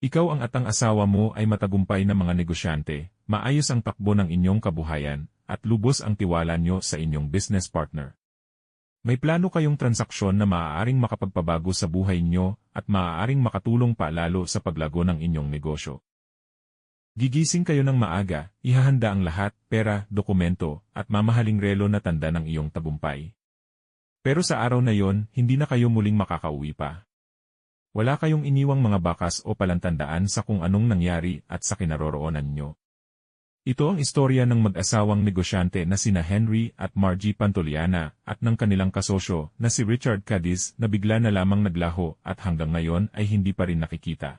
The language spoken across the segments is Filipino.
Ikaw ang at ang asawa mo ay matagumpay na mga negosyante, maayos ang takbo ng inyong kabuhayan, at lubos ang tiwala nyo sa inyong business partner. May plano kayong transaksyon na maaaring makapagpabago sa buhay nyo at maaaring makatulong pa lalo sa paglago ng inyong negosyo. Gigising kayo ng maaga, ihahanda ang lahat, pera, dokumento, at mamahaling relo na tanda ng iyong tagumpay. Pero sa araw na yon, hindi na kayo muling makakauwi pa. Wala kayong iniwang mga bakas o palantandaan sa kung anong nangyari at sa kinaroroonan nyo. Ito ang istorya ng mag-asawang negosyante na sina Henry at Margie Pantoliana at ng kanilang kasosyo na si Richard Cadiz na bigla na lamang naglaho at hanggang ngayon ay hindi pa rin nakikita.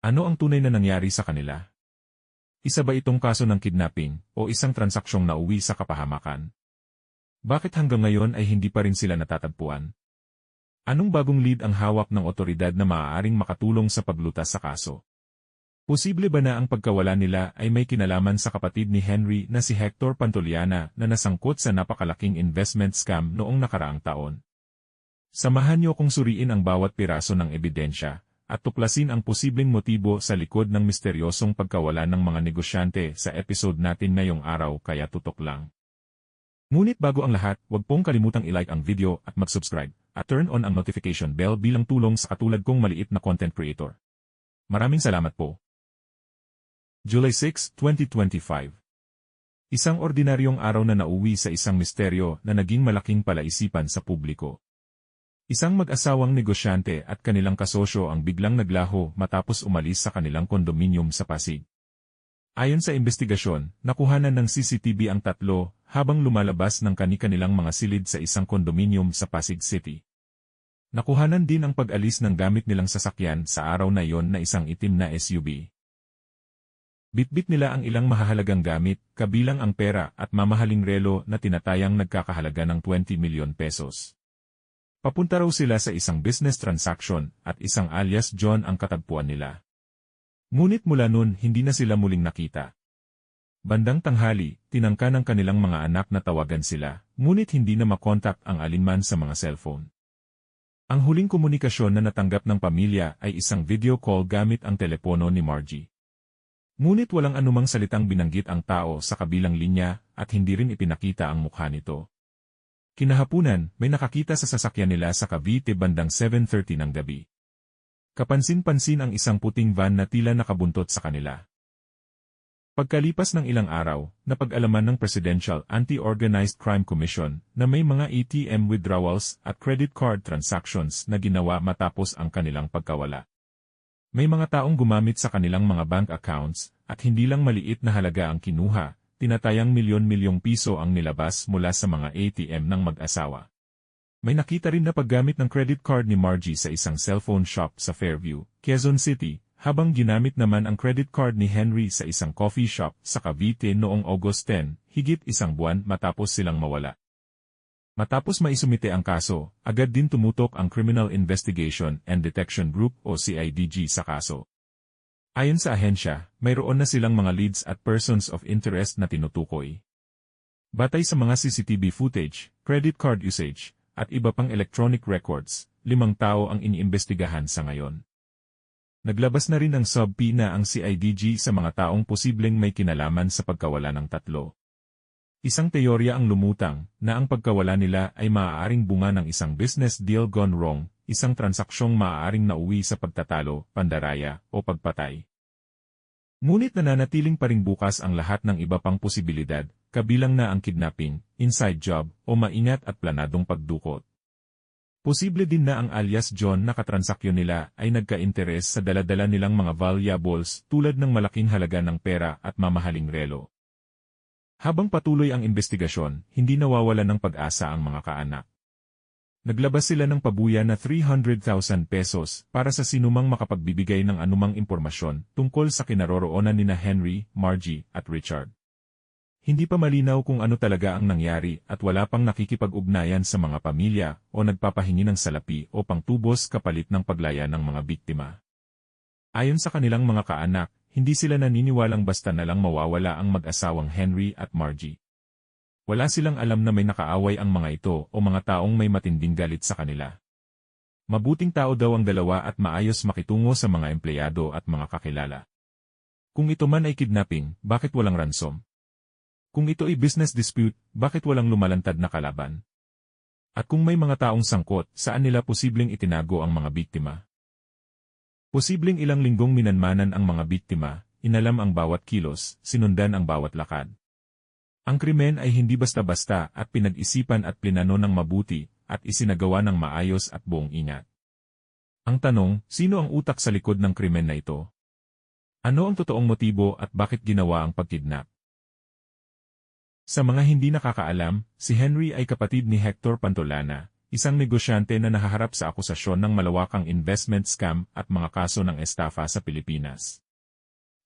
Ano ang tunay na nangyari sa kanila? Isa ba itong kaso ng kidnapping o isang transaksyong nauwi sa kapahamakan? Bakit hanggang ngayon ay hindi pa rin sila natatagpuan? Anong bagong lead ang hawak ng otoridad na maaaring makatulong sa paglutas sa kaso? Posible ba na ang pagkawala nila ay may kinalaman sa kapatid ni Henry na si Hector Pantoliana na nasangkot sa napakalaking investment scam noong nakaraang taon? Samahan niyo kung suriin ang bawat piraso ng ebidensya at tuklasin ang posibleng motibo sa likod ng misteryosong pagkawala ng mga negosyante sa episode natin ngayong araw kaya tutok lang. Ngunit bago ang lahat, huwag pong kalimutang i-like ang video at mag-subscribe at turn on ang notification bell bilang tulong sa katulad kong maliit na content creator. Maraming salamat po. July 6, 2025 Isang ordinaryong araw na nauwi sa isang misteryo na naging malaking palaisipan sa publiko. Isang mag-asawang negosyante at kanilang kasosyo ang biglang naglaho matapos umalis sa kanilang kondominium sa Pasig. Ayon sa investigasyon, nakuhanan ng CCTV ang tatlo habang lumalabas ng kani-kanilang mga silid sa isang kondominium sa Pasig City. Nakuhanan din ang pag-alis ng gamit nilang sasakyan sa araw na iyon na isang itim na SUV. Bitbit nila ang ilang mahahalagang gamit, kabilang ang pera at mamahaling relo na tinatayang nagkakahalaga ng 20 milyon pesos. Papunta raw sila sa isang business transaction at isang alias John ang katagpuan nila. Ngunit mula nun hindi na sila muling nakita. Bandang tanghali, tinangka ng kanilang mga anak na tawagan sila, ngunit hindi na makontak ang alinman sa mga cellphone. Ang huling komunikasyon na natanggap ng pamilya ay isang video call gamit ang telepono ni Margie. Ngunit walang anumang salitang binanggit ang tao sa kabilang linya at hindi rin ipinakita ang mukha nito. Kinahapunan, may nakakita sa sasakyan nila sa Cavite bandang 7.30 ng gabi. Kapansin-pansin ang isang puting van na tila nakabuntot sa kanila. Pagkalipas ng ilang araw, napag-alaman ng Presidential Anti-Organized Crime Commission na may mga ATM withdrawals at credit card transactions na ginawa matapos ang kanilang pagkawala. May mga taong gumamit sa kanilang mga bank accounts at hindi lang maliit na halaga ang kinuha, tinatayang milyon-milyong piso ang nilabas mula sa mga ATM ng mag-asawa. May nakita rin na paggamit ng credit card ni Margie sa isang cellphone shop sa Fairview, Quezon City, habang ginamit naman ang credit card ni Henry sa isang coffee shop sa Cavite noong August 10, higit isang buwan matapos silang mawala. Matapos maisumite ang kaso, agad din tumutok ang Criminal Investigation and Detection Group o CIDG sa kaso. Ayon sa ahensya, mayroon na silang mga leads at persons of interest na tinutukoy. Batay sa mga CCTV footage, credit card usage, at iba pang electronic records, limang tao ang iniimbestigahan sa ngayon. Naglabas na rin ng sub-P na ang CIDG sa mga taong posibleng may kinalaman sa pagkawala ng tatlo. Isang teorya ang lumutang na ang pagkawala nila ay maaaring bunga ng isang business deal gone wrong, isang transaksyong maaaring nauwi sa pagtatalo, pandaraya, o pagpatay. Ngunit nananatiling pa rin bukas ang lahat ng iba pang posibilidad, kabilang na ang kidnapping, inside job, o maingat at planadong pagdukot. Posible din na ang alias John na katransakyon nila ay nagka-interes sa daladala nilang mga valuables tulad ng malaking halaga ng pera at mamahaling relo. Habang patuloy ang investigasyon, hindi nawawala ng pag-asa ang mga kaanak. Naglabas sila ng pabuya na 300,000 pesos para sa sinumang makapagbibigay ng anumang impormasyon tungkol sa kinaroroonan nina Henry, Margie, at Richard. Hindi pa malinaw kung ano talaga ang nangyari at wala pang nakikipag-ugnayan sa mga pamilya o nagpapahingi ng salapi o pangtubos kapalit ng paglaya ng mga biktima. Ayon sa kanilang mga kaanak, hindi sila naniniwalang basta na lang mawawala ang mag-asawang Henry at Margie. Wala silang alam na may nakaaway ang mga ito o mga taong may matinding galit sa kanila. Mabuting tao daw ang dalawa at maayos makitungo sa mga empleyado at mga kakilala. Kung ito man ay kidnapping, bakit walang ransom? Kung ito ay business dispute, bakit walang lumalantad na kalaban? At kung may mga taong sangkot, saan nila posibleng itinago ang mga biktima? Posibleng ilang linggong minanmanan ang mga biktima, inalam ang bawat kilos, sinundan ang bawat lakad. Ang krimen ay hindi basta-basta at pinag-isipan at plinano ng mabuti at isinagawa ng maayos at buong ingat. Ang tanong, sino ang utak sa likod ng krimen na ito? Ano ang totoong motibo at bakit ginawa ang pagkidnap? Sa mga hindi nakakaalam, si Henry ay kapatid ni Hector Pantolana, isang negosyante na nahaharap sa akusasyon ng malawakang investment scam at mga kaso ng estafa sa Pilipinas.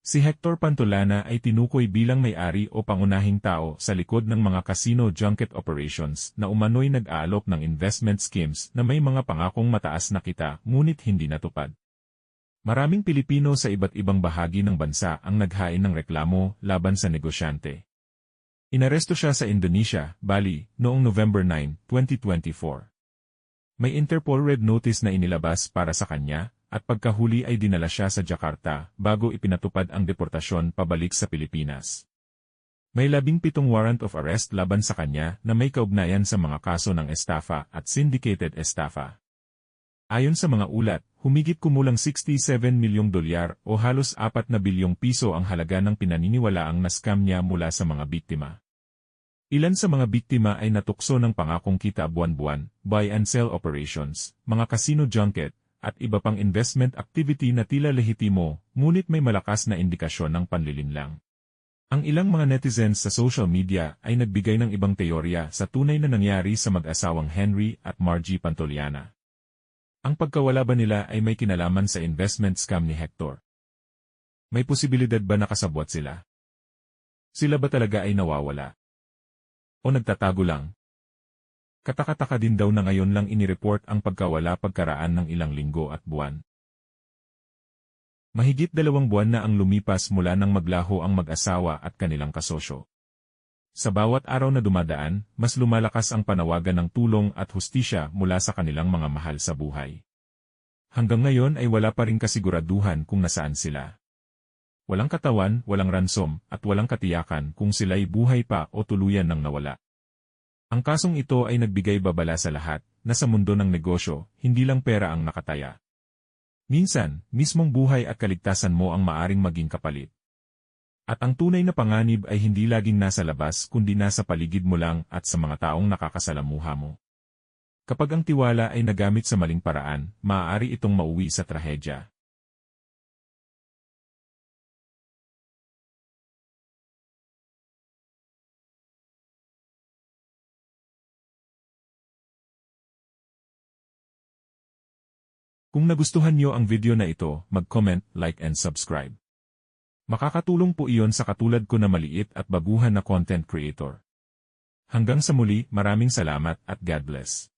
Si Hector Pantolana ay tinukoy bilang may-ari o pangunahing tao sa likod ng mga casino junket operations na umano'y nag-aalok ng investment schemes na may mga pangakong mataas na kita ngunit hindi natupad. Maraming Pilipino sa iba't ibang bahagi ng bansa ang naghain ng reklamo laban sa negosyante. Inaresto siya sa Indonesia, Bali, noong November 9, 2024. May Interpol Red Notice na inilabas para sa kanya, at pagkahuli ay dinala siya sa Jakarta bago ipinatupad ang deportasyon pabalik sa Pilipinas. May labing pitong warrant of arrest laban sa kanya na may kaugnayan sa mga kaso ng estafa at syndicated estafa. Ayon sa mga ulat, humigit kumulang 67 milyong dolyar o halos 4 na bilyong piso ang halaga ng pinaniniwalaang naskam niya mula sa mga biktima. Ilan sa mga biktima ay natukso ng pangakong kita buwan-buwan, buy and sell operations, mga casino junket, at iba pang investment activity na tila lehitimo, ngunit may malakas na indikasyon ng panlilinlang. Ang ilang mga netizens sa social media ay nagbigay ng ibang teorya sa tunay na nangyari sa mag-asawang Henry at Margie Pantoliana. Ang pagkawala ba nila ay may kinalaman sa investment scam ni Hector? May posibilidad ba nakasabwat sila? Sila ba talaga ay nawawala? O nagtatago lang? Katakataka din daw na ngayon lang inireport ang pagkawala pagkaraan ng ilang linggo at buwan. Mahigit dalawang buwan na ang lumipas mula nang maglaho ang mag-asawa at kanilang kasosyo. Sa bawat araw na dumadaan, mas lumalakas ang panawagan ng tulong at hustisya mula sa kanilang mga mahal sa buhay. Hanggang ngayon ay wala pa rin kasiguraduhan kung nasaan sila. Walang katawan, walang ransom, at walang katiyakan kung sila'y buhay pa o tuluyan ng nawala. Ang kasong ito ay nagbigay babala sa lahat, na sa mundo ng negosyo, hindi lang pera ang nakataya. Minsan, mismong buhay at kaligtasan mo ang maaring maging kapalit. At ang tunay na panganib ay hindi laging nasa labas kundi nasa paligid mo lang at sa mga taong nakakasalamuha mo. Kapag ang tiwala ay nagamit sa maling paraan, maaari itong mauwi sa trahedya. Kung nagustuhan niyo ang video na ito, mag-comment, like and subscribe. Makakatulong po iyon sa katulad ko na maliit at baguhan na content creator. Hanggang sa muli, maraming salamat at God bless.